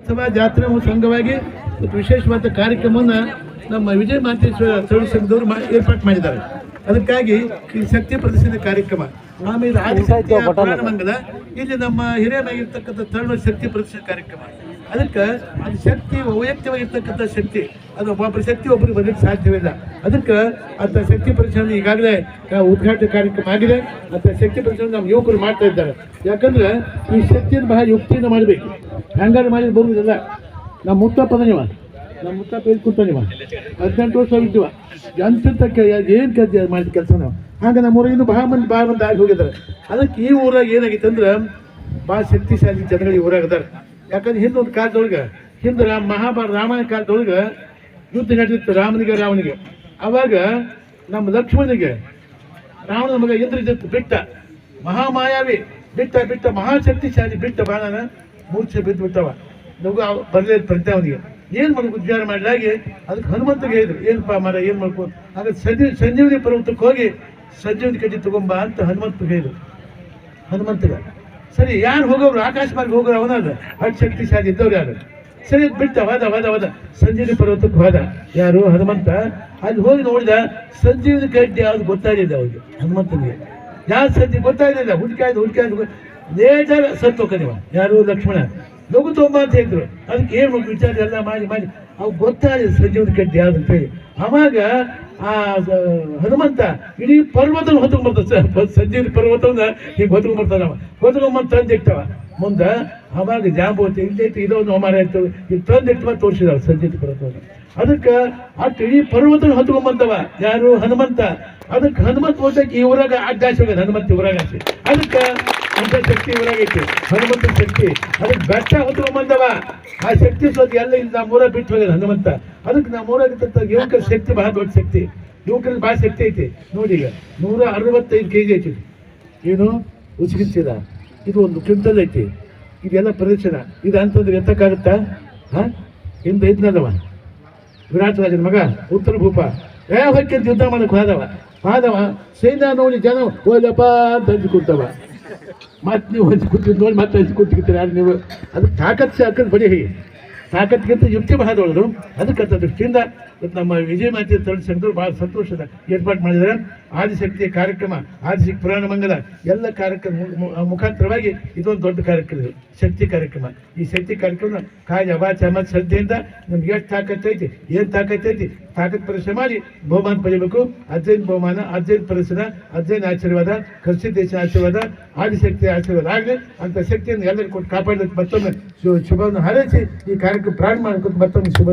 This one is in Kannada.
ಅಥವಾ ಜಾತ್ರೆ ಸಂಘವಾಗಿ ಮತ್ತು ವಿಶೇಷವಾದ ಕಾರ್ಯಕ್ರಮವನ್ನು ನಮ್ಮ ವಿಜಯ ಮಾಂತೇಶ್ವರ ತರುಣ ಸಂಘದವರು ಏರ್ಪಾಟ್ ಮಾಡಿದ್ದಾರೆ. ಅದಕ್ಕಾಗಿ ಈ ಶಕ್ತಿ ಪ್ರದರ್ಶನ ಕಾರ್ಯಕ್ರಮ ಆಮೇಲೆ ಆದಿಶಕ್ತಿಯ ಮಂಗಲ ಇಲ್ಲಿ ನಮ್ಮ ಹಿರಿಯನಾಗಿರ್ತಕ್ಕಂಥ ತರುಣ ಶಕ್ತಿ ಪ್ರದರ್ಶನ ಕಾರ್ಯಕ್ರಮ. ಅದಕ್ಕೆ ಅದು ಶಕ್ತಿ ವೈಯಕ್ತಿಕವಾಗಿರ್ತಕ್ಕಂಥ ಶಕ್ತಿ. ಅದು ಒಬ್ಬೊಬ್ಬರ ಶಕ್ತಿ ಒಬ್ಬರಿಗೆ ಬರಲಿಕ್ಕೆ ಸಾಧ್ಯವಿಲ್ಲ. ಅದಕ್ಕೆ ಅಂತ ಶಕ್ತಿ ಪ್ರದರ್ಶನ ಈಗಾಗಲೇ ಉದ್ಘಾಟನೆ ಕಾರ್ಯಕ್ರಮ ಆಗಿದೆ. ಅಂತ ಶಕ್ತಿ ಪ್ರದರ್ಶನ ನಮ್ಮ ಯುವಕರು ಮಾಡ್ತಾ ಇದ್ದಾರೆ. ಯಾಕಂದ್ರೆ ಈ ಶಕ್ತಿಯನ್ನು ಬಹಳ ಯುಕ್ತಿಯಿಂದ ಮಾಡಬೇಕು. ಹ್ಯಾಂಗಾರು ಮಾಡಿದ್ರೆ ಬರುವುದಿಲ್ಲ. ನಮ್ಮ ಮುತ್ತಪ್ಪದ ನೀವ ನಮ್ಮ ಮುತ್ತಪ್ಪ ಎಲ್ಲಿ ನಿಮ್ಮ ಹದಿನೆಂಟು ವರ್ಷ ಇದ್ದೀವ ಎಂತ ಏನು ಕೆಲಸ ಮಾಡಿದ ಕೆಲಸ ನಾವು? ಹಾಗೆ ನಮ್ಮ ಊರಿಗಿಂದ ಬಹಳ ಮಂದಿ ಭಾಳ ಮಂದಿ ಆಗಿ ಹೋಗಿದ್ದಾರೆ. ಅದಕ್ಕೆ ಈ ಊರಾಗ ಏನಾಗಿತ್ತು ಅಂದ್ರೆ ಭಾಳ ಶಕ್ತಿಶಾಲಿ ಜನಗಳು ಈ ಊರಾಗ ಅದಾರ ಯಾಕಂದ್ರೆ ಹಿಂದೊಂದು ಕಾಲದೊಳಗೆ ಹಿಂದೆ ಮಹಾಭಾರತ, ರಾಮಾಯಣ ಕಾಲದೊಳಗೆ ಯುದ್ಧ ನಡೆದಿತ್ತು ರಾಮನಿಗೆ, ರಾವಣಿಗೆ. ಅವಾಗ ನಮ್ಮ ಲಕ್ಷ್ಮಣನಿಗೆ ರಾವಣನ ಮಗ ಎದುರಿದ್ದು ಬಿಟ್ಟ, ಮಹಾಮಾಯಾವಿ, ಬಿಟ್ಟ ಬಿಟ್ಟ, ಮಹಾಶಕ್ತಿಶಾಲಿ ಬಿಟ್ಟ ಬಾಣನ ಮೂರ್ಛೆ ಬಿದ್ದು ಬಿಟ್ಟವ ನಗು ಬರಲೇ ಪ್ರಜ್ಞೆ ಅವನಿಗೆ. ಏನು ಮಾಡ್ಬೇಕು ಉದ್ಧಾರ ಮಾಡಲಾಗಿ ಅದಕ್ಕೆ ಹನುಮಂತಗೆ ಹೇಳಿದ್ರು, ಏನಪ್ಪ ಮರ ಏನು ಮಾಡ್ಕೋ ಆಗ ಸಂಜೀವ್ ಸಂಜೀವನಿ ಪರ್ವತಕ್ಕೆ ಹೋಗಿ ಸಂಜೀವನಿ ಕಡ್ಡಿ ತಗೊಂಬ ಅಂತ ಹನುಮಂತ ಹೇಳಿದ್ರು. ಹನುಮಂತಗ, ಸರಿ, ಯಾರು ಹೋಗೋರು? ಆಕಾಶ ಮಾರ್ಗ ಹೋಗೋರು ಅವನಲ್ಲ. ಅಟ್ ಶಕ್ತಿಶಾಲಿ ಇದ್ದವ್ರು ಯಾರು? ಸರಿ ಬಿಟ್ಟ ಹೋದ ಹೋದ ಹೋದ. ಸಂಜೀವಿ ಪರ್ವತಕ್ಕೆ ಹೋದ. ಯಾರು? ಹನುಮಂತ. ಅಲ್ಲಿ ಹೋಗಿ ನೋಡಿದ ಸಂಜೀವ್ ಕಡ್ಡಿ ಯಾವ್ದು ಗೊತ್ತಾಗಿದೆ ಅವ್ರಿಗೆ, ಹನುಮಂತನಿಗೆ. ಯಾರು ಸಂಜೆ ಗೊತ್ತಾಗಲಿಲ್ಲ ಹುಡುಕಾಯ್ದು ಹುಡುಕಾಯ್ದು ನೇಜರ್ ಸತ್ತು ನೀವು ಯಾರು? ಲಕ್ಷ್ಮಣ. ನಗು ತೊಂಬ ಅಂತ ಹೇಳಿದ್ರು. ಅದಕ್ಕೆ ಏನು ವಿಚಾರ ಎಲ್ಲ ಮಾಡಿ ಮಾಡಿ. ಅವು ಗೊತ್ತಾಗಿದೆ ಸಂಜೀವನಿ ಕಡ್ಡಿ ಯಾವ್ದು ಅಂತ ಹೇಳಿ. ಅವಾಗ ಆ ಹನುಮಂತ ಇಡೀ ಪರ್ವತ ಹೊತ್ಕೊಂಡ್ಬರ್ತಾನೆ ಬರ್ತಾನೆ. ಸಂಜೀವನಿ ಪರ್ವತವನ್ನ ಹೀಗೆ ಹೊತ್ಕೊಂಡ್ ಬರ್ತಾನ ಹೊತ್ಕೊಂಬಂದು ತಂದಿಟ್ಟವ. ಮುಂದ ಅವಾಗ ಜಾಂಬೂತಿ ಇಲ್ಲೈತಿ ಇದೊಂದು ಅವಮಾನ ಆಯ್ತು ಇದು ತಂದಿಟ್ಟು ತೋರಿಸಿದವ ಸಂಜಿತ್ ಪರ್ವತವನ್ನು ಅದಕ್ಕೆ ಆ ತಿಳಿ ಪರ್ವತ ಹತ್ಕೊಂಬಂದವ. ಯಾರು? ಹನುಮಂತ. ಅದಕ್ಕೆ ಹನುಮಂತ ಹೋದಕ್ಕೆ ಈ ಊರಾಗ ಅಡ್ಡಾಸಿ ಹೋಗ್ಯದ, ಹನುಮಂತ ಊರಾಗ ಆಸೆ ಅದಕ್ಕೆ ಅಂತ ಶಕ್ತಿ ಊರಾಗ ಹನುಮಂತ ಶಕ್ತಿ. ಅದಕ್ಕೆ ಬೆಟ್ಟ ಹತ್ಕೊಂಬಂದವ. ಆ ಶಕ್ತಿ ಸೋತಿ ಎಲ್ಲ ಇಲ್ಲಿ ನಮ್ಮ ಊರಾಗ ಬಿಟ್ಟು ಹೋಗ್ಯದ ಹನುಮಂತ. ಅದಕ್ಕೆ ನಮ್ಮ ಊರಾಗ ಯುವಕರ ಶಕ್ತಿ ಬಹಳ ದೊಡ್ಡ ಶಕ್ತಿ. ಯುವಕರಲ್ಲಿ ಭಾಳ ಶಕ್ತಿ ಐತಿ. ನೋಡಿ ಈಗ, ನೂರ ಅರವತ್ತೈದು ಕೆ ಜಿ ಐತಿ. ಏನು? ಉಸಿಗಿಸಿದ ಇದು ಒಂದು ಕ್ವಿಂಟಲ್ ಐತಿ. ಇದೆಲ್ಲ ಪ್ರದರ್ಶನ. ಇದು ಅಂತಂದ್ರೆ ಎತ್ತಕ್ಕಾಗುತ್ತಾ ಹಾಂ? ಹಿಂದೆ ಇದ್ನದವ ವಿರಾಟ್ ರಾಜನ ಮಗ, ಉತ್ತರ ಭೂಪ. ಯಾವ ಹೊಕ್ಕಿಂತ ಯುದ್ಧ ಮಾಡಕ್ಕೆ ಹೋದವ. ಆದವ ಸೈನ್ಯ ನೋಡಿ ಜನ ಹೋದಪ್ಪ ಅಂತ ಹಂಚಿ ಕೂತವ ಮತ್ತೆ ನೀವು ಹಂಚಿ ಕೂತಿದ್ದು ನೋಡಿ ಮತ್ತೆ ಹಂಚಿ ಕೂತಿರ್ತೀರ ಯಾರು ನೀವು? ಅದು ತಾಕತ್ ಸಾಕದ್ ಬಡಿ ತಾಕತ್ಗಿಂತ ಯುಕ್ತಿ ಬಹಳ ದೊಡ್ಡದು. ಅದಕ್ಕಂಥ ದೃಷ್ಟಿಯಿಂದ ನಮ್ಮ ವಿಜಯ ಮಾತೆ ತರುಣ ಸಂಘದವರು ಭಾಳ ಸಂತೋಷದ ಏರ್ಪಾಡು ಮಾಡಿದ್ದಾರೆ. ಆದಿಶಕ್ತಿಯ ಕಾರ್ಯಕ್ರಮ, ಆದಿಶಕ್ತಿ ಪುರಾಣ ಮಂಗಲ ಎಲ್ಲ ಕಾರ್ಯಕ್ರಮ ಮುಖಾಂತರವಾಗಿ ಇದೊಂದು ದೊಡ್ಡ ಕಾರ್ಯಕ್ರಮ ಶಕ್ತಿ ಕಾರ್ಯಕ್ರಮ. ಈ ಶಕ್ತಿ ಕಾರ್ಯಕ್ರಮ ಕಾಯ ಅವಾಚ ಶ್ರದ್ಧೆಯಿಂದ ನಮ್ಗೆ ಎಷ್ಟು ತಾಕತ್ತೈತಿ ಏನು ತಾಕತ್ ಐತಿ ತಾಕತ್ ಪರೀಕ್ಷೆ ಮಾಡಿ ಬಹುಮಾನ ಪಡೆಯಬೇಕು ಅರ್ಜೈನ್ ಬಹುಮಾನ ಅಜ್ಜೈನ್ ಪ್ರದರ್ಶನ ಅಜ್ಜೈನ್ ಆಶೀರ್ವಾದ, ಕೃಷಿ ದೇಶ ಆಶೀರ್ವಾದ ಆದಿಶಕ್ತಿಯ ಆಶೀರ್ವಾದ ಆಗಲಿ, ಅಂತ ಶಕ್ತಿಯನ್ನು ಎಲ್ಲರಿಗೂ ಕೊಟ್ಟು ಕಾಪಾಡಲಿಕ್ಕೆ ಮತ್ತೊಮ್ಮೆ ಶುಭವನ್ನು ಹಾರೈಸಿ ಈ ಕಾರ್ಯಕ್ರಮ ಪ್ರಾರಂಭ ಮಾಡಿಕೊಂಡು ಮತ್ತೊಮ್ಮೆ ಶುಭ